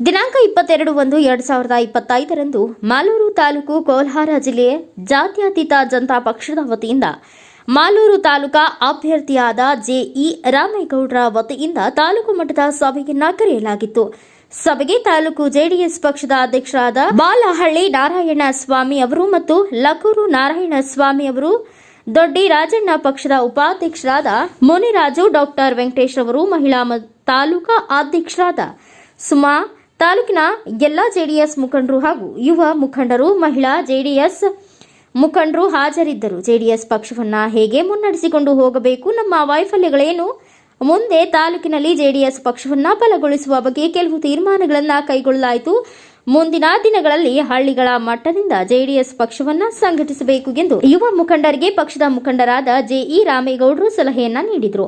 ದಿನಾಂಕ ಇಪ್ಪತ್ತೆರಡು ಒಂದು ಎರಡು ಸಾವಿರದ ಇಪ್ಪತ್ತೈದರಂದು ಮಾಲೂರು ತಾಲೂಕು ಕೋಲ್ಹಾರ ಜಿಲ್ಲೆಯ ಜಾತ್ಯತೀತ ಜನತಾ ಪಕ್ಷದ ವತಿಯಿಂದ ಮಾಲೂರು ತಾಲೂಕಾ ಅಭ್ಯರ್ಥಿಯಾದ ಜೆಇ ರಾಮೇಗೌಡರ ವತಿಯಿಂದ ತಾಲೂಕು ಮಟ್ಟದ ಸಭೆಯನ್ನ ಕರೆಯಲಾಗಿತ್ತು. ಸಭೆಗೆ ತಾಲೂಕು ಜೆಡಿಎಸ್ ಪಕ್ಷದ ಅಧ್ಯಕ್ಷರಾದ ಬಾಲಹಳ್ಳಿ ನಾರಾಯಣ ಸ್ವಾಮಿ ಅವರು ಮತ್ತು ಲಕೂರು ನಾರಾಯಣ ಸ್ವಾಮಿ ಅವರು, ದೊಡ್ಡಿ ರಾಜಣ್ಣ ಪಕ್ಷದ ಉಪಾಧ್ಯಕ್ಷರಾದ ಮುನಿರಾಜು ಡಾಕ್ಟರ್ ವೆಂಕಟೇಶ್ ಅವರು, ಮಹಿಳಾ ತಾಲೂಕಾ ಅಧ್ಯಕ್ಷರಾದ ಸುಮಾ ತಾಲೂಕಿನ ಎಲ್ಲ ಜೆಡಿಎಸ್ ಮುಖಂಡರು ಹಾಗೂ ಯುವ ಮುಖಂಡರು, ಮಹಿಳಾ ಜೆಡಿಎಸ್ ಮುಖಂಡರು ಹಾಜರಿದ್ದರು. ಜೆಡಿಎಸ್ ಪಕ್ಷವನ್ನ ಹೇಗೆ ಮುನ್ನಡೆಸಿಕೊಂಡು ಹೋಗಬೇಕು, ನಮ್ಮ ವೈಫಲ್ಯಗಳೇನು ಮುಂದೆ ತಾಲೂಕಿನಲ್ಲಿ ಜೆಡಿಎಸ್ ಪಕ್ಷವನ್ನ ಬಲಗೊಳಿಸುವ ಬಗ್ಗೆ ಕೆಲವು ತೀರ್ಮಾನಗಳನ್ನು ಕೈಗೊಳ್ಳಲಾಯಿತು. ಮುಂದಿನ ದಿನಗಳಲ್ಲಿ ಹಳ್ಳಿಗಳ ಮಟ್ಟದಿಂದ ಜೆಡಿಎಸ್ ಪಕ್ಷವನ್ನ ಸಂಘಟಿಸಬೇಕು ಎಂದು ಯುವ ಮುಖಂಡರಿಗೆ ಪಕ್ಷದ ಮುಖಂಡರಾದ ಜೆಇ ರಾಮೇಗೌಡರು ಸಲಹೆಯನ್ನ ನೀಡಿದರು.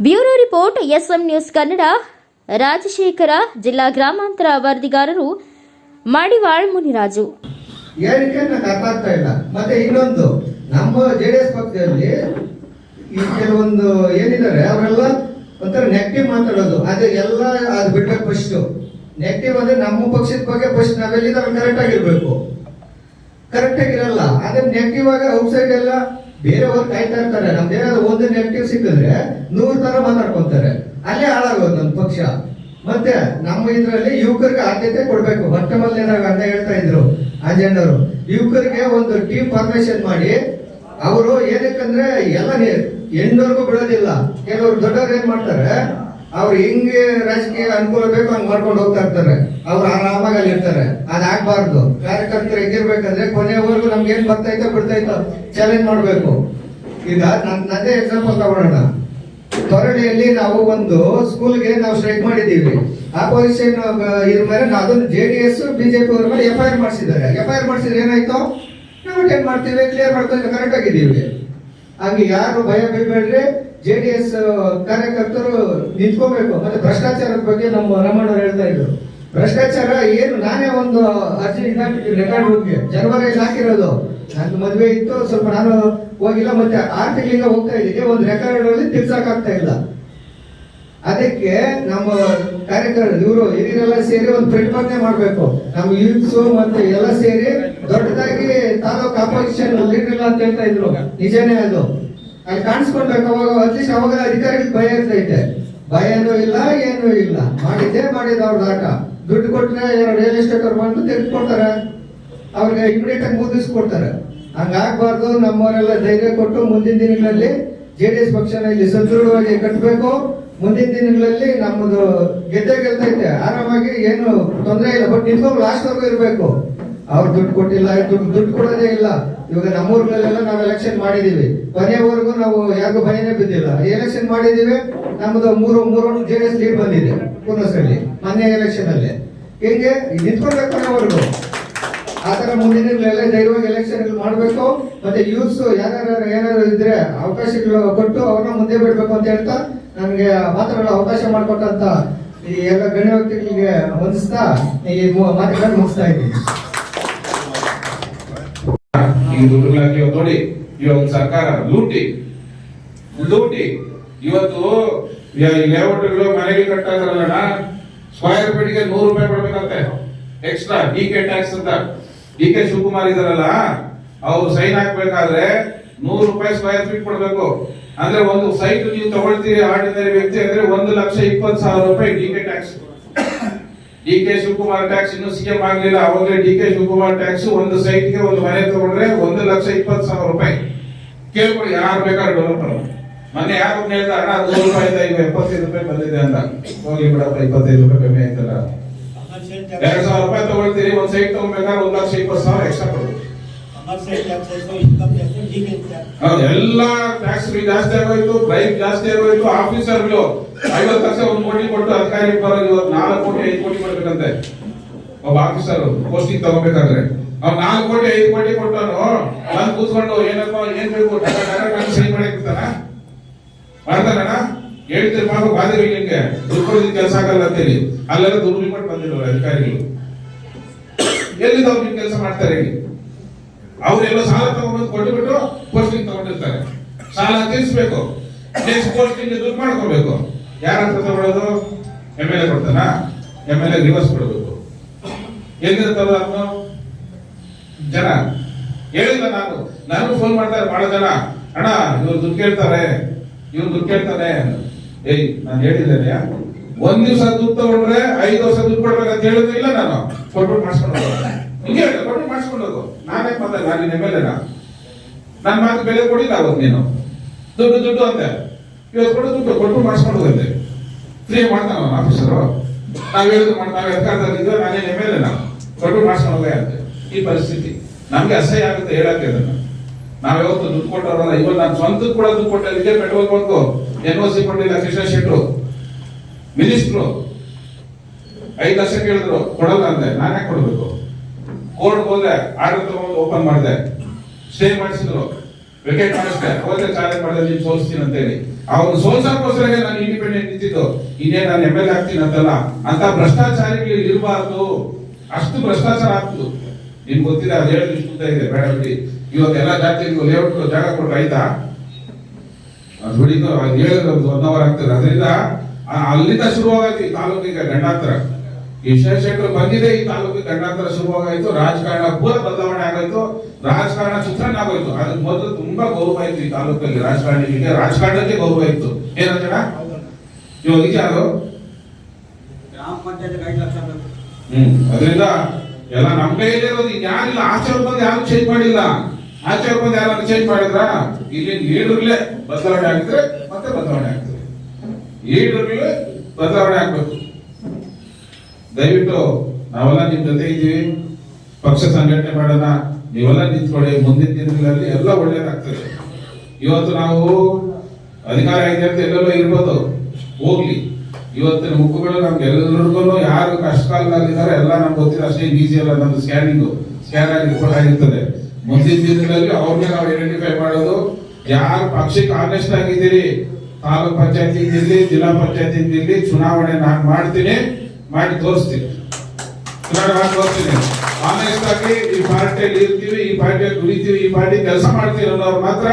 Bureau report SM news Kannada. Rajashekhara, ಜಿಲ್ಲಾ ಗ್ರಾಮಾಂತರ ವರದಿಗಾರರು ಮಾಡಿವಾಳ್ ಮುನಿರಾಜು. ಆಗ್ತಾ ಇಲ್ಲ. ಮತ್ತೆ ಇನ್ನೊಂದು, ನಮ್ಮ ಜೆಡಿಎಸ್ ಪಕ್ಷದಲ್ಲಿ ಈ ಕೆಲವೊಂದು ಏನಿದ್ದಾರೆ, ಅವರೆಲ್ಲ ಒಂಥರ ನೆಗೆಟಿವ್ ಮಾತಾಡೋದು. ಅದು ಎಲ್ಲ ಅದು ಬಿಡ್ಬೇಕು ಫಸ್ಟ್ ನೆಗೆಟಿವ್ ಅಂದ್ರೆ ನಮ್ಮ ಪಕ್ಷದ ಬಗ್ಗೆ ಫಸ್ಟ್ ನಾವೆಲ್ಲಿದ್ದಾರೆ ಕರೆಕ್ಟ್ ಆಗಿರ್ಬೇಕು. ಕರೆಕ್ಟ್ ಆಗಿರಲ್ಲ. ಅದೇ ನೆಗೆಟಿವ್ ಆಗಿ ಔಟ್ಸೈಡ್ ಎಲ್ಲ ಬೇರೆಯವ್ರು ಕಾಯ್ತಾ ಇರ್ತಾರೆ. ನಮ್ದೇನಾದ್ರು ಒಂದು ನೆಗೆಟಿವ್ ಸಿಕ್ಕಿದ್ರೆ ನೂರು ತರ ಮಾತಾಡ್ಕೊಂತಾರೆ. ಅಲ್ಲೇ ಹಾಳಾಗೋದು ನಮ್ಮ ಪಕ್ಷ. ಮತ್ತೆ ನಮ್ಮ ಇದರಲ್ಲಿ ಯುವಕರಿಗೆ ಆದ್ಯತೆ ಕೊಡಬೇಕು. ಮೊಟ್ಟ ಮೊದಲನೇದಾಗ ಅಂತ ಹೇಳ್ತಾ ಇದ್ರು ಅಜೆಂಡರು ಯುವಕರಿಗೆ ಒಂದು ಟೀಮ್ ಫಾರ್ಮೇಶನ್ ಮಾಡಿ, ಅವರು ಏನಕ್ಕಂದ್ರೆ ಎಲ್ಲ ಹೆಣ್ಣವ್ರಿಗೂ ಬಿಡೋದಿಲ್ಲ ಕೆಲವರು ದೊಡ್ಡವ್ರು ಏನ್ ಮಾಡ್ತಾರೆ, ಅವ್ರು ಹೆಂಗೆ ರಾಜಕೀಯ ಅನುಕೂಲ ಬೇಕು ಹಂಗ್ ಮಾಡ್ಕೊಂಡು ಹೋಗ್ತಾ ಇರ್ತಾರೆ. ಅವ್ರು ಆರಾಮಾಗಿ ಅಲ್ಲಿ ಇರ್ತಾರೆ ಅದಾಗ್ಬಾರ್ದು ಕಾರ್ಯಕರ್ತರು ಹೆಂಗಿರ್ಬೇಕಂದ್ರೆ ಕೊನೆಯವರೆಗೂ ನಮ್ಗೆ ಏನ್ ಬರ್ತೈತೋ ಬಿಡ್ತೈತೋ ಚಾಲೆಂಜ್ ಮಾಡ್ಬೇಕು. ಈಗ ನನ್ನೇ ಎಕ್ಸಾಂಪಲ್ ತಗೊಳ್ಳೋಣ ತೊರಳಿಯಲ್ಲಿ ನಾವು ಒಂದು ಸ್ಕೂಲ್ಗೆ ನಾವು ಸ್ಟ್ರೈಕ್ ಮಾಡಿದ್ದೀವಿ. ಆಪೋಸಿಷನ್ ಇದ್ರ ಮೇಲೆ ಅದನ್ನು ಜೆ ಡಿ ಎಸ್ ಬಿಜೆಪಿ ಅವ್ರ ಮೇಲೆ ಎಫ್ ಐ ಆರ್ ಮಾಡಿಸಿದ್ದಾರೆ. ಎಫ್ ಐ ಆರ್ ಮಾಡಿಸಿದ್ರೆ ಏನಾಯ್ತು? ನಾವು ಅಟೆಂಡ್ ಮಾಡ್ತೀವಿ ಕ್ಲಿಯರ್ ಮಾಡ್ಕೊಂಡು ಕರೆಕ್ಟ್ ಆಗಿದ್ದೀವಿ. ಹಂಗೆ ಯಾರು ಭಯ ಬೀಳ್ಬೇಡ್ರಿ. ಜೆ ಡಿ ಎಸ್ ಕಾರ್ಯಕರ್ತರು ನಿಂತ್ಕೋಬೇಕು. ಮತ್ತೆ ಭ್ರಷ್ಟಾಚಾರದ ಬಗ್ಗೆ ನಮ್ಮ ರಮಣ್ಣವ್ರು ಹೇಳ್ತಾ ಇದ್ರು. ಭ್ರಷ್ಟಾಚಾರ ಏನು? ನಾನೇ ಒಂದು ಅರ್ಜಿ ರೆಕಾರ್ಡ್ ಹೋಗಿ ಜನವರಿ ಹಾಕಿರೋದು. ನನ್ನ ಮದುವೆ ಇತ್ತು, ಸ್ವಲ್ಪ ನಾನು ಹೋಗಿಲ್ಲ, ಮತ್ತೆ ಆರು ತಿಂಗಳಿಂದ ಹೋಗ್ತಾ ಇದ್ದೀನಿ. ಒಂದು ರೆಕಾರ್ಡ್ ಅಲ್ಲಿ ತಿರ್ಸಕ್ ಆಗ್ತಾ ಇಲ್ಲ. ಅದಕ್ಕೆ ನಮ್ಮ ಕಾರ್ಯಕರ್ತರು ಇವರು ಹಿರಿಯರೆಲ್ಲ ಸೇರಿ ಒಂದು ಪ್ರತಿಭಟನೆ ಮಾಡಬೇಕು. ನಮ್ಮ ಯೂತ್ಸ್ ಮತ್ತೆ ಎಲ್ಲ ಸೇರಿ ದೊಡ್ಡದಾಗಿ ತಾಲೂಕು ಅಪೋಸಿಷನ್ ಲೀಡರ್ ಅಂತ ಹೇಳ್ತಾ ಇದ್ರು. ನಿಜನೇ ಅದು. ಅಲ್ಲಿ ಕಾಣಿಸ್ಕೊಳ್ಬೇಕು ಅವಾಗ ಅಟ್ಲೀಸ್ಟ್ ಅವಾಗ ಅಧಿಕಾರಿಗಳಿಗೆ ಭಯ ಇರ್ತೈತೆ. ಭಯನೂ ಇಲ್ಲ, ಏನೂ ಇಲ್ಲ. ಮಾಡಿದ್ದೇ ಮಾಡಿದ ಅವ್ರ ಆಟ. ದುಡ್ಡು ಕೊಟ್ಟರೆ ರಿಯಲ್ ಎಸ್ಟೇಟ್ ಅವ್ರು ಬಂದು ತೆಗೆದುಕೊಡ್ತಾರೆ. ಅವ್ರಿಗೆ ಇಮಿಡಿಯೇಟ್ ಆಗಿ ಮುಗಿಸ್ಕೊಡ್ತಾರೆ ಹಂಗಾಗಬಾರ್ದು, ನಮ್ಮವರೆಲ್ಲ ಧೈರ್ಯ ಕೊಟ್ಟು ಮುಂದಿನ ದಿನಗಳಲ್ಲಿ ಜೆ ಡಿ ಎಸ್ ಪಕ್ಷನ ಇಲ್ಲಿ ಸದೃಢವಾಗಿ ಕಟ್ಟಬೇಕು. ಮುಂದಿನ ದಿನಗಳಲ್ಲಿ ನಮ್ಮದು ಗೆದ್ದೆ ಗೆಲ್ತೈತೆ. ಆರಾಮಾಗಿ ಏನು ತೊಂದರೆ ಇಲ್ಲ. ಬಟ್ ಲಾಸ್ಟ್ ವರ್ಗು ಇರಬೇಕು. ಅವ್ರು ದುಡ್ಡು ಕೊಟ್ಟಿಲ್ಲ, ದುಡ್ಡು ದುಡ್ಡು ಕೊಡೋದೇ ಇಲ್ಲ. ಇವಾಗ ನಮ್ಮೂರ್ಗಳಲ್ಲೆಲ್ಲ ನಾವು ಎಲೆಕ್ಷನ್ ಮಾಡಿದೀವಿ. ಕೊನೆಯವರೆಗೂ ನಾವು ಯಾರಿಗೂ ಭಯನೇ ಬಿದ್ದಿಲ್ಲ. ಎಲೆಕ್ಷನ್ ಮಾಡಿದೀವಿ. ನಮ್ಮದು ಮೂರು ಮೂರು ಜೆ ಡಿ ಎಸ್ ಲೀಡ್ ಬಂದಿದೆ ಪೂರ್ಣಸಲ್ಲಿ ಮೊನ್ನೆ ಎಲೆಕ್ಷನ್ ಅಲ್ಲಿ. ಹಿಂಗೆ ನಿಂತ್ಕೊಳ್ಬೇಕು ನಾವು ಆ ತರ ಮುಂದಿನ ಧೈರ್ಯವಾಗಿ ಎಲೆಕ್ಷನ್ ಮಾಡಬೇಕು. ಮತ್ತೆ ಯೂತ್ಸ್ ಯಾರ್ಯಾರು ಏನಾದ್ರು ಇದ್ರೆ ಅವಕಾಶಗಳು ಕೊಟ್ಟು ಅವ್ರನ್ನ ಮುಂದೆ ಬಿಡ್ಬೇಕು ಅಂತ ಹೇಳ್ತಾ ನನಗೆ ಮಾತಾಡಲು ಅವಕಾಶ ಮಾಡಿಕೊಟ್ಟಂತ ಈ ಎಲ್ಲ ಗಣ್ಯ ವ್ಯಕ್ತಿಗಳಿಗೆ ಹೊಂದಿಸ್ತಾ ಈ ಮಾತುಗಳನ್ನು ಮುಗಿಸ್ತಾ ಇದ್ದೀನಿ ಈ ನೋಡಿ ಇವಾಗ ಸರ್ಕಾರ ಲೂಟಿ ಲೂಟಿ. ಇವತ್ತು ಲೇಔಟ್ಗಳು ಮನೆಗೆ ಕಟ್ತಾ ಇದಾರಲ್ಲ ಸ್ಕ್ವೇರ್ ಫೀಟ್ಗೆ ನೂರು ರೂಪಾಯಿ ಕೊಡ್ಬೇಕಂತೆ. ಎಕ್ಸ್ಟ್ರಾ ಡಿ ಕೆ ಟ್ಯಾಕ್ಸ್ ಅಂತ. ಡಿ ಕೆ ಶಿವಕುಮಾರ್ ಇದಾರಲ್ಲ ಅವ್ರು ಸೈನ್ ಹಾಕ್ಬೇಕಾದ್ರೆ ನೂರು ರೂಪಾಯಿ ಸ್ಕ್ವಯರ್ ಫೀಟ್ ಕೊಡ್ಬೇಕು. ಅಂದ್ರೆ ಒಂದು ಸೈಟ್ ನೀವು ತಗೊಳ್ತೀರಿ ಆರ್ಡಿನರಿ ವ್ಯಕ್ತಿ ಅಂದ್ರೆ ಒಂದು ಲಕ್ಷ ಇಪ್ಪತ್ತು ಸಾವಿರ ರೂಪಾಯಿ D K tax D K Shivakumar tax ಇನ್ನು ಸಿಎಂ ಆಗ್ಲಿಲ್ಲ. ಅವಾಗಲೇ ಡಿ ಕೆ ಶಿವಕುಮಾರ್ ಟ್ಯಾಕ್ಸ್ ಒಂದು ಸೈಟ್ಗೆ ಒಂದು ಮನೆ ತಗೊಂಡ್ರೆ ಒಂದು ಲಕ್ಷ ಇಪ್ಪತ್ತು ಸಾವಿರ ರೂಪಾಯಿ. ಕೇಳ್ಕೊಳ್ಳಿ, ಯಾರು ಬೇಕಾದ್ರೆ ಡೆವಲಪರ್ ಮೊನ್ನೆ ಯಾರು ಹೇಳ್ದ ಅಣ್ಣ ನೂರು ರೂಪಾಯಿ ಈಗ ಎಪ್ಪತ್ತೈದು ರೂಪಾಯಿ ಬಂದಿದೆ ಅಂತ. ಹೋಗಿ ಬಿಡಪ್ಪ, ಇಪ್ಪತ್ತೈದು ರೂಪಾಯಿ ಕಮ್ಮಿ ಆಯ್ತಲ್ಲ. ಎರಡ್ ಸಾವಿರ ರೂಪಾಯಿ ತಗೊಳ್ತೀರಿ, ಒಂದ್ ಸೈಟ್ ತಗೊಬೇಕಾದ್ರೆ ಒಂದ್ ಲಕ್ಷ ಇಪ್ಪತ್ತು ಸಾವಿರ ಎಕ್ಸ್ಟ್ರಾ ಹೌದು, ಎಲ್ಲ ಟ್ಯಾಕ್ಸ್ ಜಾಸ್ತಿ ಆಗೋಯ್ತು ಬೈಕ್ ಜಾಸ್ತಿ ಆಗೋಯ್ತು ಆಫೀಸರ್ಗಳು ಐವತ್ತು ಲಕ್ಷ ಒಂದು ಕೋಟಿ ಕೊಟ್ಟು ಅಧಿಕಾರಿ ಇವತ್ತು ನಾಲ್ಕು ಕೋಟಿ, ಐದು ಕೋಟಿ ಕೊಡ್ಬೇಕಂತೆ. ಒಬ್ಬ ಆಫೀಸರ್ ಪೋಸ್ಟಿಂಗ್ ತಗೋಬೇಕಾದ್ರೆ ಅವ್ನು ನಾಲ್ಕು ಕೋಟಿ, ಐದು ಕೋಟಿ ಕೊಟ್ಟನು ಬಂದು ಕೂತ್ಕೊಂಡು ಏನಪ್ಪ, ಏನ್ ಬೇಕು ಡೈರೆಕ್ಟ್ ಸೈನ್ ಮಾಡಿರ್ತಾನ ಮಾಡ್ತಾನಣ್ಣ ಹೇಳ್ತೀರಿ ಪಾಪ ಬಾದಿರಿ ನಿಮ್ಗೆ ಕೊಡೋದಕ್ಕೆ ಕೆಲಸ ಆಗಲ್ಲ ಅಂತೇಳಿ. ಅಲ್ಲೆಲ್ಲ ದುಡ್ಡು ಮಾಡಿ ಬಂದಿರೋರು ಅಧಿಕಾರಿಗಳು? ಎಲ್ಲಿಂದ ಅವ್ರು ಕೆಲಸ ಮಾಡ್ತಾರೆ ಅವರೆಲ್ಲ ಸಾಲ ತಗೊಂಡು ಕೊಟ್ಟುಬಿಟ್ಟು ಪೋಸ್ಟಿಂಗ್ ತಗೊಂಡಿರ್ತಾರೆ. ಸಾಲ ತೀರಿಸಬೇಕು. ನೆಕ್ಸ್ಟ್ ಪೋಸ್ಟಿಂಗ್ ದುಡ್ಡು ಮಾಡ್ಕೋಬೇಕು. ಯಾರ ಹತ್ರ ತಗೊಳ್ಳೋದು? ಎಂ ಎಲ್ ಎ ಕೊಡ್ತಾನ? ಎಂ ಎಲ್ ಎ ರಿವರ್ಸ್ ಕೊಡಬೇಕು. ಅದನ್ನು ಜನ. ಹೇಳಿಲ್ಲ ನಾನು. ನಾನು ಫೋನ್ ಮಾಡ್ತಾರೆ ಬಹಳ ಜನ. ಅಣ್ಣ, ಇವ್ರು ದುಡ್ಡು ಕೇಳ್ತಾರೆ. ಇವ್ರು ದುಡ್ಡು ಕೇಳ್ತಾನೆ ಏಯ್, ನಾನು ಹೇಳಿದ್ದೇನೆ. ಒಂದ್ ದಿವಸ ದುಡ್ಡು ತಗೊಂಡ್ರೆ ಐದು ವರ್ಷ ದುಡ್ಡು ಅಂತ ಹೇಳಿದ್ರೆ ಇಲ್ಲ ನಾನು. ಕೊಟ್ಬಿಟ್ಟು ಮಾಡಿಸ್ಕೊಂಡು ಹೋಗು. ಹೇಳಿ ಕೊಟ್ಟು ಮಾಡಿಸ್ಕೊಂಡು ನಾನೇ ಮಾತಾಡ ನಾನು ಮೇಲೆ ನನ್ನ ಮಾತು ಬೆಲೆ ಕೊಡಿಲ್ಲ ಅವತ್ತು ನೀನು. ದುಡ್ಡು ದುಡ್ಡು ಅಂತೆ ಇವತ್ತು ಕೊಡು ದುಡ್ಡು, ಕೊಟ್ಟು ಮಾಡಿಸ್ಕೊಂಡು ಹೋಗಂತೆ ಫ್ರೀ ಮಾಡ್ತಾನ ಆಫೀಸರು ನಾವ್ ಹೇಳಿದ್ರು ನಾವ್ ಎತ್ಕಾರ್ದಿದ್ರೆ ನಾನೇ ಎಂ ಎಲ್ ನಾವು ಕೊಟ್ಟು ಮಾಡಿಸ್ಕೊಂಡು ಅಂತೆ ಈ ಪರಿಸ್ಥಿತಿ. ನಮ್ಗೆ ಅಸಹ್ಯ ಆಗುತ್ತೆ ಹೇಳಕ್ಕೆ ಅದನ್ನ. ನಾವ್ ಯಾವತ್ತು ದುಡ್ಡು ಕೊಟ್ಟಾರಲ್ಲ ಇವಾಗ ನಾನು ಸ್ವಂತ ಕೂಡ ದುಡ್ಡು ಕೊಟ್ಟೆ ಇದೇ petrol bunk, N O C ಕೊಟ್ಟಿಲ್ಲ, ಕೃಷ್ಣ ಶೆಟ್ರು. ಮಿನಿಸ್ಟ್ರು. ಐದು ಲಕ್ಷ ಕೇಳಿದ್ರು, ಕೊಡಲ್ಲ ಅಂದೆ. ನಾನೇ ಕೊಡಬೇಕು? ಕೋರ್ಟ್ ಹೋದ್ರೆ ಆರ್ಡರ್ ತಗೊಂಡು ಓಪನ್ ಮಾಡಿದೆ. ಸ್ಟೇ ಮಾಡಿಸಿದ್ರು. ವಿಕೆಟ್ ಮಾಡಿಸ್ದೆ. ಹೋದ್ರೆ ಚಾಲೆಂಜ್ ಮಾಡಿದೆ, ನೀನು ಸೋಲಿಸ್ತೀನಿ ಅಂತೇಳಿ. ಅವ್ರು ಸೋಲ್ಸಕ್ಕೋಸ್ಕರ ನಾನು ಇಂಡಿಪೆಂಡೆಂಟ್ ನಿಂತಿದ್ದು. ಇನ್ನೇ ನಾನು ಎಂ ಎಲ್ ಆಗ್ತೀನಿ ಅಂತಲ್ಲ. ಅಂತ ಭ್ರಷ್ಟಾಚಾರಿಗಳು ಇರಬಾರ್ದು. ಅಷ್ಟು ಭ್ರಷ್ಟಾಚಾರ ಆಗ್ತದೆ ನಿಮ್ಗೆ ಗೊತ್ತಿದೆ, ಅದು ಹೇಳಿದ್ರೆ ಇದೆ, ಬೇಡ ಬಿಡಿ. ಇವತ್ತೆಲ್ಲ ಜಾತಿಗೂ ಲೇಔಟ್ ಜಾಗ ಕೊಟ್ಟು ರೈತ ಅದು ಹೇಳಿದ್ರೆ ಒಂದು ಒನ್ ಅವರ್ ಆಗ್ತದೆ. ಅದರಿಂದ ಅಲ್ಲಿಂದ ಶುರುವಾಗೈತಿ ಈ ತಾಲೂಕಿಗೆ ಗಂಡಾಂತರ. ಈ ಶೇಷಕರು ಬಂದಿದೆ ಈ ತಾಲೂಕಿಗೆ ಗಂಡಾಂತರ ಶುರುವಾಗಾಯ್ತು. ರಾಜಕಾರಣ ಪೂರ ಬದಲಾವಣೆ ಆಗೋಯ್ತು. ರಾಜಕಾರಣ ಚಿತ್ರಣ ಆಗೋಯ್ತು. ಅದಕ್ಕೆ ಮೊದಲು ತುಂಬಾ ಗೌರವ ಇತ್ತು ಈ ತಾಲೂಕಲ್ಲಿ. ರಾಜಕಾರಣಿಗಳಿಗೆ ರಾಜಕಾರಣಕ್ಕೆ ಗೌರವ ಇತ್ತು ಏನಂತಣ ಇವಾಗ ಅದು ಗ್ರಾಮ ಪಂಚಾಯತ್ ಐದು ಲಕ್ಷ ಹ್ಮ್. ಅದರಿಂದ ಎಲ್ಲ ನಮ್ಮ ಕೈಯಲ್ಲಿ ಇರೋದು ಯಾರಿಲ್ಲ ಆಚರಣೆ ಬಂದು ಯಾರು ಚೇಂಜ್ ಮಾಡಿಲ್ಲ. ಆಚಾರ ಬಂದು ಯಾರು ಚೇಂಜ್ ಮಾಡಿದ್ರ? ಇಲ್ಲಿ ಲೀಡರ್ಲೆ ಬದಲಾವಣೆ ಆಗ್ತದೆ, ಮತ್ತೆ ಬದಲಾವಣೆ ಆಗ್ತದೆ. ಲೀಡರ್ಲೆ ಬದಲಾವಣೆ ಆಗ್ಬೇಕು. ದಯವಿಟ್ಟು ನಾವೆಲ್ಲ ನಿಮ್ ಜೊತೆ ಇದ್ದೀವಿ. ಪಕ್ಷ ಸಂಘಟನೆ ಮಾಡೋಣ. ನೀವೆಲ್ಲ ನಿಂತ್ಕೊಳ್ಳಿ. ಮುಂದಿನ ದಿನಗಳಲ್ಲಿ ಎಲ್ಲ ಒಳ್ಳೇದಾಗ್ತದೆ. ಇವತ್ತು ನಾವು ಅಧಿಕಾರ ಇದೆ ಅಂತ ಎಲ್ಲೆಲ್ಲೋ ಇರ್ಬೋದು. ಹೋಗ್ಲಿ. ಇವತ್ತಿನ ಮುಖಗಳು ನಮ್ಗೆ ಎಲ್ಲರಿಗೂ ಯಾರು ಕಷ್ಟ ಕಾಲದಲ್ಲಿದ್ದಾರೆ ಎಲ್ಲ ನಮ್ಗೆ ಗೊತ್ತಿಲ್ಲ ಅಷ್ಟೇ. ಈಸಿ ಅಲ್ಲ ನಮ್ದು ಸ್ಕ್ಯಾನಿಂಗು ಸ್ಕ್ಯಾನ್ ಆಗಿ ರಿಪೋರ್ಟ್ ಆಗಿರ್ತದೆ. ಮುಂದಿನ ದಿನಗಳಲ್ಲಿ ಅವ್ರನ್ನ ನಾವು ಐಡೆಂಟಿಫೈ ಮಾಡೋದು. ಯಾರು ಪಕ್ಷಕ್ಕೆ ಆನೆಸ್ಟ್ ಆಗಿದ್ದೀರಿ ತಾಲೂಕ್ ಪಂಚಾಯತಿ ಜಿಲ್ಲಾ ಪಂಚಾಯತಿ ಇರ್ಲಿ ಚುನಾವಣೆ ನಾನು ಮಾಡ್ತೀನಿ, ಮಾಡಿ ತೋರಿಸ್ತೀನಿ. ಚುನಾವಣೆ ತೋರಿಸ್ತೀನಿ. ಆನೆಸ್ಟ್ ಆಗಿ ಈ ಪಾರ್ಟಿಯಲ್ಲಿ ಇರ್ತೀವಿ, ಈ ಪಾರ್ಟಿಯಲ್ಲಿ ದುಡಿತೀವಿ, ಈ ಪಾರ್ಟಿ ಕೆಲಸ ಮಾಡ್ತೀವಿ ಅನ್ನೋರು ಮಾತ್ರ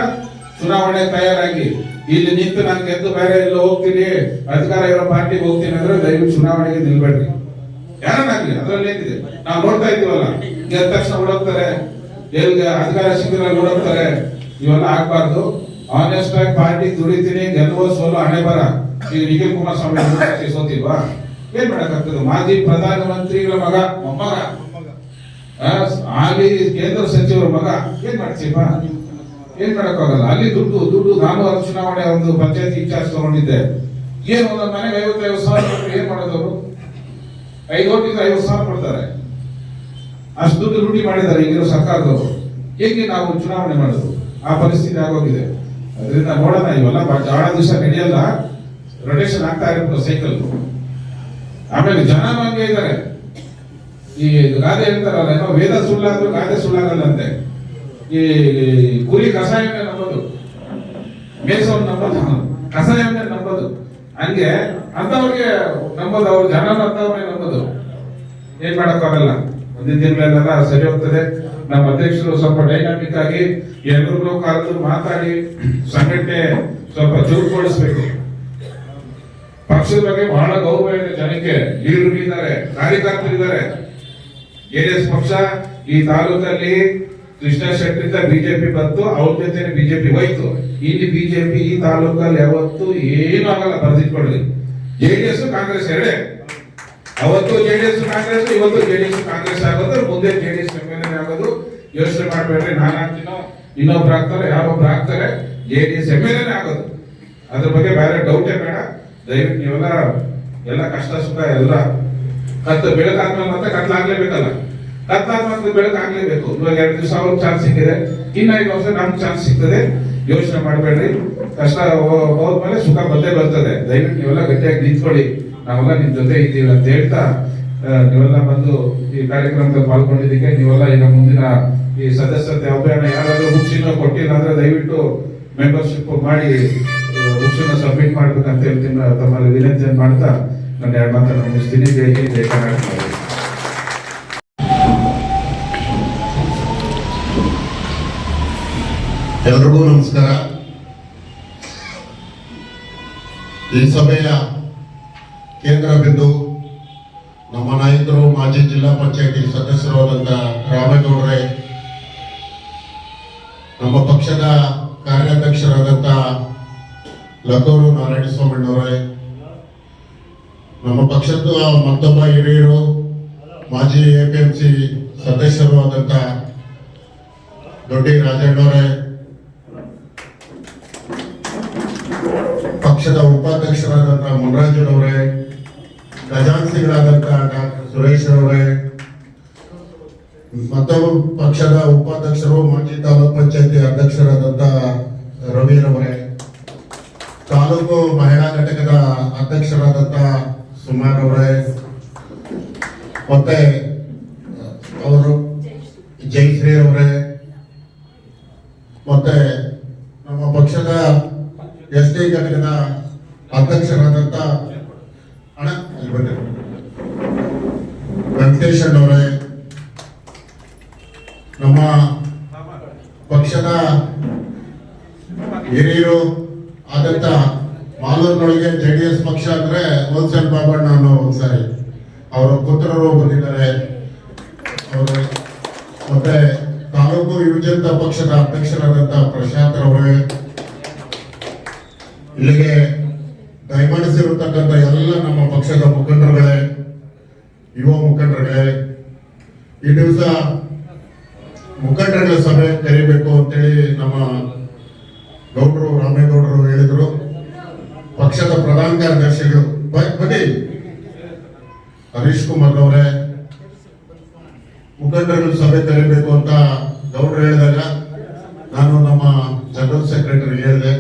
ಚುನಾವಣೆ ತಯಾರಾಗಿ. ಇಲ್ಲಿ ನಿಂತು ನಾನು ಗೆದ್ದು ಬೇರೆ ಎಲ್ಲ ಹೋಗ್ತೀನಿ, ಅಧಿಕಾರ ಇರೋ ಪಾರ್ಟಿಗೆ ಹೋಗ್ತೀನಿ ಅಂದ್ರೆ ದಯವಿಟ್ಟು ಚುನಾವಣೆಗೆ ನಿಲ್ಬೇಡ್ರಿ. ಯಾರನ್ನಾಗ್ಲಿ? ಅದ್ರಲ್ಲಿ ಏನಿದೆ? ನಾವು ನೋಡ್ತಾ ಇದೀವಲ್ಲ ಗೆದ್ದ ತಕ್ಷಣ ಓಡೋಗ್ತಾರೆ. ಎಲ್ಲಿ ಅಧಿಕಾರ ಶಿಬಿರ ಓಡೋಗ್ತಾರೆ ಇವೆಲ್ಲ ಆಗ್ಬಾರ್ದು. ಆನೆಸ್ಟ್ ಆಗಿ ಪಾರ್ಟಿ ದುಡಿತೀನಿ ಗೆಲ್ಲುವ ಸೋಲು ಹಣೆ ಬರ. ಈಗ ನಿಖಿಲ್ ಕುಮಾರಸ್ವಾಮಿ ಸೋತಿಲ್ವಾ? ಏನ್ ಮಾಡಕ್ಕಾಗ್ತದೆ? ಮಾಜಿ ಪ್ರಧಾನ ಮಂತ್ರಿಗಳ ಮಗ ಮೊಮ್ಮಗ. ಆ, ಕೇಂದ್ರ ಸಚಿವರ ಮಗ. ಏನ್ ಮಾಡ್ತೀಪ ಏನ್ ಮಾಡಕ್ಕಾಗಲ್ಲ? ಅಲ್ಲಿ ದುಡ್ಡು ದುಡ್ಡು ನಾನು ಅಲ್ಲಿ ಚುನಾವಣೆ ಒಂದು ಪಂಚಾಯತ್ ಇನ್ಚಾರ್ಜ್ ತಗೊಂಡಿದ್ದೆ. ಏನು ಒಂದು ಮನೆಗೆ ಐವತ್ತೈದು ಸಾವಿರ ಏನ್ ಮಾಡೋದವರು ಐದು ಓಟಿಗೆ ಐವತ್ತು ಸಾವಿರ ಕೊಡ್ತಾರೆ. ಅಷ್ಟು ದುಡ್ಡು ಲೂಟಿ ಮಾಡಿದ್ದಾರೆ ಈಗಿರೋ ಸರ್ಕಾರದವರು. ಹೇಗೆ ನಾವು ಚುನಾವಣೆ ಮಾಡೋದು? ಆ ಪರಿಸ್ಥಿತಿ ಆಗೋಗಿದೆ. ಅದರಿಂದ ನೋಡೋಣ, ಇವೆಲ್ಲ ಬಹಳ ದಿವಸ ನಡೆಯಲ್ಲ. ರೊಟೇಷನ್ ಆಗ್ತಾ ಇರುತ್ತೆ ಸೈಕಲ್ ಆಮೇಲೆ ಜನ ಹಂಗೆ ಇದ್ದಾರೆ. ಈ ಗಾದೆ ಹೇಳ್ತಾರಲ್ಲ, ಏನೋ ವೇದ ಸುಳ್ಳಾದ್ರೂ ಗಾದೆ ಸುಳ್ಳಾಗಲ್ಲಂತೆ ಈ ಕುರಿ ಕಷಾಯವನ್ನೇ ನಂಬೋದು. ಮೇಸವನ್ನು ನಂಬೋದು. ಕಷಾಯವನ್ನೇ ನಂಬೋದು. ಹಂಗೆ ಅಂತವ್ರಿಗೆ ನಂಬೋದು, ಅವ್ರ ಜನ ಅಂತವ್ರನ್ನೇ ನಂಬೋದು. ಏನ್ ಮಾಡಕ್ಕಾಗಲ್ಲ. ಮುಂದಿನ ದಿನಗಳೆಲ್ಲ ಸರಿ ಹೋಗ್ತದೆ ನಮ್ಮ ಅಧ್ಯಕ್ಷರು ಸ್ವಲ್ಪ ಡೈನಾಮಿಕ್ ಆಗಿ ಎಲ್ರಿಗೂ ಕರೆದು ಮಾತಾಡಿ ಸಂಘಟನೆ ಸ್ವಲ್ಪ ಚುರುಕುಗೊಳಿಸ್ಬೇಕು. ಪಕ್ಷದ ಬಗ್ಗೆ ಬಹಳ ಗೌರವ ಇದೆ ಜನಕ್ಕೆ. ಇದ್ದಾರೆ. ಕಾರ್ಯಕರ್ತರಿದ್ದಾರೆ ಜೆಡಿಎಸ್ ಪಕ್ಷ ಈ ತಾಲೂಕಲ್ಲಿ ಕೃಷ್ಣ ಶೆಟ್ಟಿಂದ ಬಿಜೆಪಿ ಬಂತು, ಅವ್ರ ಜೊತೆ ಬಿಜೆಪಿ ಹೋಯ್ತು. ಇಲ್ಲಿ ಬಿಜೆಪಿ ಈ ತಾಲೂಕಲ್ಲಿ ಯಾವತ್ತು ಏನು ಆಗಲ್ಲ ಬರೆದಿಟ್ಕೊಳ್ಳಿ ಜೆಡಿಎಸ್, ಕಾಂಗ್ರೆಸ್ ಎರಡೇ. ಅವತ್ತು ಜೆಡಿಎಸ್ ಕಾಂಗ್ರೆಸ್, ಇವತ್ತು ಜೆಡಿಎಸ್ ಕಾಂಗ್ರೆಸ್ ಆಗೋದು, ಮುಂದೆ ಜೆಡಿಎಸ್ ಎಸ್ ಎಲ್ ಆಗೋದು. ಯೋಚನೆ ಮಾಡಬೇಡ್ರಿ, ನಾನು ಆಗ್ತೀನೋ ಇನ್ನೊಬ್ರು ಆಗ್ತಾರೆ ಯಾರೊಬ್ರು ಆಗ್ತಾರೆ ಜೆಡಿಎಸ್ ಎಸ್ ಎಲ್ ಆಗೋದು. ಅದ್ರ ಬಗ್ಗೆ ಬೇರೆ ಡೌಟೇ ಬೇಡ. ದಯವಿಟ್ಟು ನೀವೆಲ್ಲ ಎಲ್ಲ ಕಷ್ಟ ಸುಖ ಎಲ್ಲ ಕತ್ತು, ಬೆಳಕಾದ್ಮೇಲೆ ಮತ್ತೆ ಕತ್ಲಾಗ್ಲೇಬೇಕಲ್ಲ. ಕತ್ಲಾದ್ಮೇಲೆ ಬೆಳಕಾಗ್ಲೇಬೇಕು. ಇವಾಗ ಎರಡು ದಿವಸ ಅವ್ರಿಗೆ ಚಾನ್ಸ್ ಸಿಕ್ಕಿದೆ. ಇನ್ನ ಐದು ವರ್ಷ ನಮ್ಗೆ ಚಾನ್ಸ್ ಸಿಗ್ತದೆ. ಯೋಚನೆ ಮಾಡಬೇಡ್ರಿ. ಕಷ್ಟ ಹೋದ್ಮೇಲೆ ಸುಖ ಬಂದೇ ಬರ್ತದೆ. ದಯವಿಟ್ಟು ನೀವೆಲ್ಲ ಗಟ್ಟಿಯಾಗಿ ನಿಂತ್ಕೊಳ್ಳಿ. ನಾವೆಲ್ಲ ನಿಮ್ ಜೊತೆ ಇದ್ದೀವಿ ಅಂತ ಹೇಳ್ತಾ ನೀವೆಲ್ಲ ಬಂದು ಈ ಕಾರ್ಯಕ್ರಮದಲ್ಲಿ ಪಾಲ್ಗೊಂಡಿದ್ದಕ್ಕೆ ನೀವೆಲ್ಲ ಈಗ ಮುಂದಿನ ಈ ಸದಸ್ಯತೆ ಅಭಿಯಾನ ಯಾರಾದ್ರೂ ಹುಕ್ಷಿನ ಕೊಟ್ಟಿಲ್ಲ ಅಂದ್ರೆ ದಯವಿಟ್ಟು ಮೆಂಬರ್ಶಿಪ್ ಮಾಡಿ ಬುಕ್ಸ್ ಸಬ್ಮಿಟ್ ಮಾಡ್ಬೇಕಂತ ಹೇಳ್ತೀನಿ. ತಮ್ಮಲ್ಲಿ ವಿನಂತಿಯನ್ನು ಮಾಡ್ತಾ ನನ್ನ ಎರಡು ಮಾತನ್ನು ಮುಗಿಸ್ತೀನಿ. ಜೈ ಹಿಂದ್, ಜೈ ಕರ್ನಾಟಕ. ಎಲ್ರಿಗೂ ನಮಸ್ಕಾರ. ಈ ಸಭೆಯ ಕೇಂದ್ರ ಬಿಂದು ನಮ್ಮ ನಾಯಕರು, ಮಾಜಿ ಜಿಲ್ಲಾ ಪಂಚಾಯತಿ ಸದಸ್ಯರಾದಂಥ ರಾಮೇಗೌಡ್ರೆ, ನಮ್ಮ ಪಕ್ಷದ ಕಾರ್ಯಾಧ್ಯಕ್ಷರಾದಂಥ ಲಕೋರು ನಾರಾಯಣಸ್ವಾಮಿಯವರೇ ನಮ್ಮ ಪಕ್ಷದ ಮತ್ತೊಬ್ಬ ಹಿರಿಯರು, ಮಾಜಿ ಎಪಿಎಂಸಿ ಸದಸ್ಯರು ಆದಂಥ ದೊಡ್ಡಿ ರಾಜಣ್ಣವರೇ ಪಕ್ಷದ ಉಪಾಧ್ಯಕ್ಷರಾದಂಥ ಮುನರಾಜನವರೇ ಖಜಾನ್ಸಿಗಳಾದಂಥ ಡಾಕ್ಟರ್ ಸುರೇಶ್ ಅವರೇ ಮತ್ತೊಬ್ಬ ಪಕ್ಷದ ಉಪಾಧ್ಯಕ್ಷರು, ಮಾಜಿ ತಾಲೂಕ್ ಪಂಚಾಯತಿ ಅಧ್ಯಕ್ಷರಾದಂತಹ ರವಿರವರೇ ತಾಲೂಕು ಮಹಿಳಾ ಘಟಕದ ಅಧ್ಯಕ್ಷರಾದಂತಹ ಸುಮಾರ್ ಅವರೇ ಮತ್ತೆ, ಅವರು ಜಯಶ್ರೀ ಅವರೇ ಮತ್ತೆ ನಮ್ಮ ಪಕ್ಷದ ಎಸ್ ಡಿ ಘಟಕದ ಅಧ್ಯಕ್ಷರಾದಂಥ ಅಣ್ಣ ಇಲ್ಲಿ ಬನ್ನಿ ವೆಂಕಟೇಶ್ ಅವರೇ ನಮ್ಮ ಪಕ್ಷದ ಹಿರಿಯರು, ಆದಂತ ಮಾಲೂರಿನೊಳಗೆ ಜೆ ಡಿ ಎಸ್ ಪಕ್ಷ ಅಂದ್ರೆ ಹೋಲ್ಸೇಲ್ ಬಾಬಣ್ಣ ಅನ್ನೋ ಒಂದ್ಸಾರಿ. ಅವರ ಪುತ್ರರು ಬಂದಿದ್ದಾರೆ. ಅವರು ಮತ್ತೆ ತಾಲೂಕು ಯುವಜನತಾ ಪಕ್ಷದ ಅಧ್ಯಕ್ಷರಾದಂತ ಪ್ರಶಾಂತ್ ರವೇ ಇಲ್ಲಿಗೆ ದಯಮಾಡಿಸಿರತಕ್ಕಂಥ ಎಲ್ಲ ನಮ್ಮ ಪಕ್ಷದ ಮುಖಂಡರುಗಳೇ, ಯುವ ಮುಖಂಡರುಗಳೇ, ಈ ದಿವಸ ಮುಖಂಡರುಗಳ ಸಭೆ ಕರಿಬೇಕು ಅಂತೇಳಿ ನಮ್ಮ ಗೌಡ್ರು, ರಾಮೇಗೌಡರು ಹೇಳಿದ್ರು, ಪಕ್ಷದ ಪ್ರಧಾನ ಕಾರ್ಯದರ್ಶಿಗಳು ಬನ್ನಿ. ಹರೀಶ್ ಕುಮಾರ್ ಅವರೇ ಮುಖಂಡರುಗಳ ಸಭೆ ಕರಿಬೇಕು ಅಂತ ಗೌಡ್ರು ಹೇಳಿದಾಗ ನಾನು ನಮ್ಮ ಜನರಲ್ ಸೆಕ್ರೆಟರಿ ಹೇಳಿದೆ.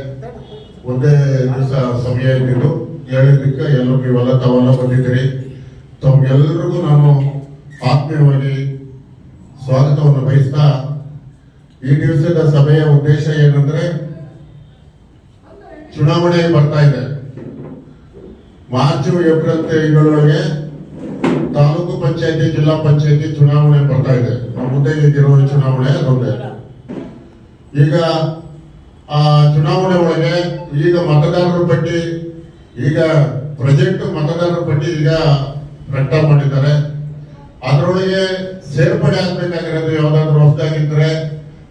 ಒಂದೇ ದಿವಸ ಸಮಯ ಇದ್ದಿದ್ದು ಹೇಳಿದ್ದಕ್ಕೆ ಎಲ್ಲರೂ ನೀವೆಲ್ಲ ತಾವೆಲ್ಲ ಬಂದಿದ್ದೀರಿ. ತಮ್ಗೆಲ್ಲರಿಗೂ ನಾನು ಆತ್ಮೀಯವಾಗಿ ಸ್ವಾಗತವನ್ನು ಬಯಸ್ತಾ ಈ ದಿವಸದ ಸಭೆಯ ಉದ್ದೇಶ ಏನಂದ್ರೆ ಚುನಾವಣೆ ಬರ್ತಾ ಇದೆ. ಮಾರ್ಚ್, ಏಪ್ರಿಲ್, ತಿಂಗಳೊಳಗೆ ತಾಲೂಕು ಪಂಚಾಯತಿ, ಜಿಲ್ಲಾ ಪಂಚಾಯತಿ ಚುನಾವಣೆ ಬರ್ತಾ ಇದೆ. ಮುಂದೆ ಇದ್ದಿರೋ ಚುನಾವಣೆ ಅದೊಂದೇ. ಈಗ ಆ ಚುನಾವಣೆ ಒಳಗೆ ಈಗ ಮತದಾರರ ಪಟ್ಟಿ, ಈಗ ಪ್ರೆಸೆಂಟ್ ಮತದಾರರ ಪಟ್ಟಿ ಈಗ ಪ್ರಕಟ ಮಾಡಿದ್ದಾರೆ. ಅದರೊಳಗೆ ಸೇರ್ಪಡೆ ಆಗ್ಬೇಕಾಗಿರೋದು ಯಾವ್ದಾದ್ರು ಹೊಸದಾಗಿದ್ರೆ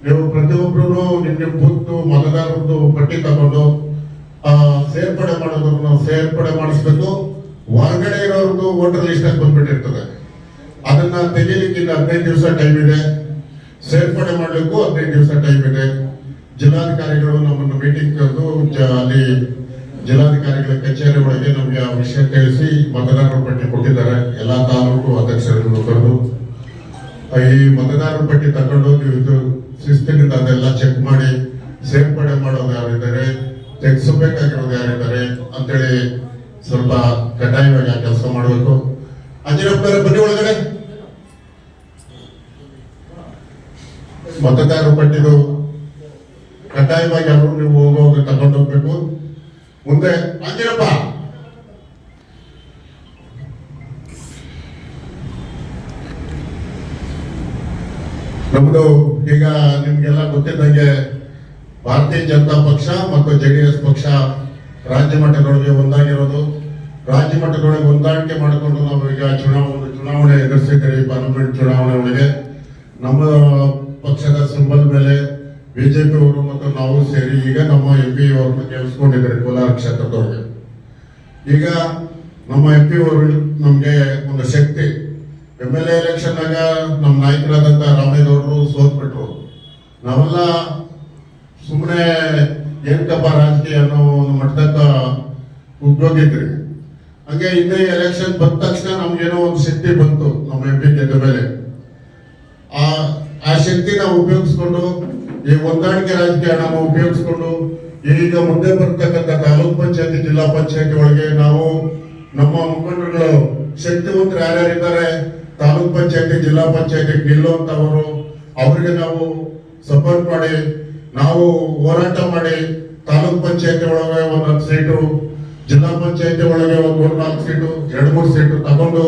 ನೀವು ಪ್ರತಿಯೊಬ್ಬರು ನಿಮ್ಮ ಕೂತು ಮತದಾರರದ್ದು ಪಟ್ಟಿ ತಗೊಂಡು ಸೇರ್ಪಡೆ ಮಾಡೋದನ್ನು ಸೇರ್ಪಡೆ ಮಾಡಿಸ್ಬೇಕು. ಹೊರಗಡೆ ಇರೋರ್ದು ವೋಟರ್ ಲಿಸ್ಟ್ ಬಂದ್ಬಿಟ್ಟಿರ್ತದೆ. ಅದನ್ನ ತೆಗಿಲಿಕ್ಕೆ ಇನ್ನು ಹದಿನೈದು ದಿವಸ ಟೈಮ್ ಇದೆ. ಸೇರ್ಪಡೆ ಮಾಡಲಿಕ್ಕೂ ಹದಿನೈದು ದಿವಸ ಟೈಮ್ ಇದೆ. ಜಿಲ್ಲಾಧಿಕಾರಿಗಳು ನಮ್ಮನ್ನು ಮೀಟಿಂಗ್ ಕರೆದು ಅಲ್ಲಿ ಜಿಲ್ಲಾಧಿಕಾರಿಗಳ ಕಚೇರಿ ಒಳಗೆ ನಮಗೆ ಆ ವಿಷಯ ತಿಳಿಸಿ ಮತದಾರರ ಪಟ್ಟಿ ಕೊಟ್ಟಿದ್ದಾರೆ. ಎಲ್ಲಾ ತಾಲೂಕು ಅಧ್ಯಕ್ಷರುಗಳು ಕರೆದು. ಈ ಮತದಾರರ ಪಟ್ಟಿ ತಗೊಂಡು ನೀವು ಶಿಸ್ತಿನಿಂದ ಅದೆಲ್ಲ ಚೆಕ್ ಮಾಡಿ, ಸೇರ್ಪಡೆ ಮಾಡೋದು ಯಾರಿದ್ದಾರೆ ತೆಗೆಸಬೇಕಾಗಿರೋದು ಅಂತೇಳಿ ಸ್ವಲ್ಪ ಕಡ್ಡಾಯವಾಗಿ ಕೆಲಸ ಮಾಡಬೇಕು. ಅಂಜನಪ್ಪರ ಬನ್ನಿ ಒಳಗಡೆ. ಮತದಾರರ ಪಟ್ಟಿದು ಕಡ್ಡಾಯವಾಗಿ ಅವರು ನೀವು ಹೋಗುವಾಗ ತಗೊಂಡು ಹೋಗ್ಬೇಕು. ಮುಂದೆ ಅಂಜನಪ್ಪ ನಮ್ದು ಈಗ ನಿಮ್ಗೆಲ್ಲ ಗೊತ್ತಿದ್ದಂಗೆ ಭಾರತೀಯ ಜನತಾ ಪಕ್ಷ ಮತ್ತು ಜೆಡಿಎಸ್ ಪಕ್ಷ ರಾಜ್ಯ ಮಟ್ಟದೊಳಗೆ ಒಂದಾಗಿರೋದು. ರಾಜ್ಯ ಮಟ್ಟದೊಳಗೆ ಹೊಂದಾಣಿಕೆ ಮಾಡಿಕೊಂಡು ನಾವು ಈಗ ಚುನಾವಣೆ ಚುನಾವಣೆ ಎದುರಿಸಿದ್ದೀವಿ ಪಾರ್ಲಿಮೆಂಟ್ ಚುನಾವಣೆ ಒಳಗೆ ನಮ್ಮ ಪಕ್ಷದ ಸಿಂಬಲ್ ಮೇಲೆ ಬಿಜೆಪಿ ಅವರು ಮತ್ತು ನಾವು ಸೇರಿ ಈಗ ನಮ್ಮ ಎಂ ಪಿ ಅವರನ್ನು ಗೆಲ್ಲಿಸ್ಕೊಂಡಿದ್ದಾರೆ ಕೋಲಾರ ಕ್ಷೇತ್ರದೊಳಗೆ ಈಗ ನಮ್ಮ ಎಂ ಪಿ ಅವರು ನಮಗೆ ಒಂದು ಶಕ್ತಿ. ಎಂ ಎಲ್ ಎಲೆಕ್ಷನ್ ಆಗ ನಮ್ಮ ನಾಯಕರಾದಂತ ರಾಮೇಗೌಡರು ಸೋತ್ಬಿಟ್ರು. ನಾವೆಲ್ಲ ಸುಮ್ಮನೆ ಏನಕ್ಕಪ್ಪ ರಾಜಕೀಯ ಅನ್ನೋ ಒಂದು ಮಟ್ಟದಕ್ಕ ಉದ್ಯೋಗಿದ್ರಿ ಹಂಗೆ ಇನ್ನೇ ಎಲೆಕ್ಷನ್ ಬಂದ ತಕ್ಷಣ ನಮ್ಗೇನೋ ಒಂದು ಶಕ್ತಿ ಬಂತು ನಮ್ಮ ಎಂ ಪಿ ಗೆದ್ದ ಮೇಲೆ. ಆ ಆ ಶಕ್ತಿ ನಾವು ಉಪಯೋಗಿಸ್ಕೊಂಡು ಈ ಹೊಂದಾಣಿಕೆ ರಾಜಕೀಯ ನಾವು ಉಪಯೋಗಿಸ್ಕೊಂಡು ಈಗ ಮುಂದೆ ಬರ್ತಕ್ಕಂಥ ತಾಲೂಕ್ ಪಂಚಾಯತಿ, ಜಿಲ್ಲಾ ಪಂಚಾಯತಿ ಒಳಗೆ ನಾವು ನಮ್ಮ ಮುಖಂಡರುಗಳು ಶಕ್ತಿವಂತರು ಯಾರ್ಯಾರಿದ್ದಾರೆ? ತಾಲೂಕ್ ಪಂಚಾಯತಿ, ಜಿಲ್ಲಾ ಪಂಚಾಯತಿ ಗೆಲ್ಲುವಂತವರು ಅವರಿಗೆ ನಾವು ಸಪೋರ್ಟ್ ಮಾಡಿ ನಾವು ಹೋರಾಟ ಮಾಡಿ ತಾಲೂಕ್ ಪಂಚಾಯತಿ ಒಳಗೆ ಒಂದು ಹತ್ತು ಸೀಟು, ಜಿಲ್ಲಾ ಪಂಚಾಯತಿ ಒಳಗೆ ಒಂದು ಮೂರ್ನಾಲ್ಕು ಸೀಟು, ಎರಡು ಮೂರು ಸೀಟು ತಗೊಂಡು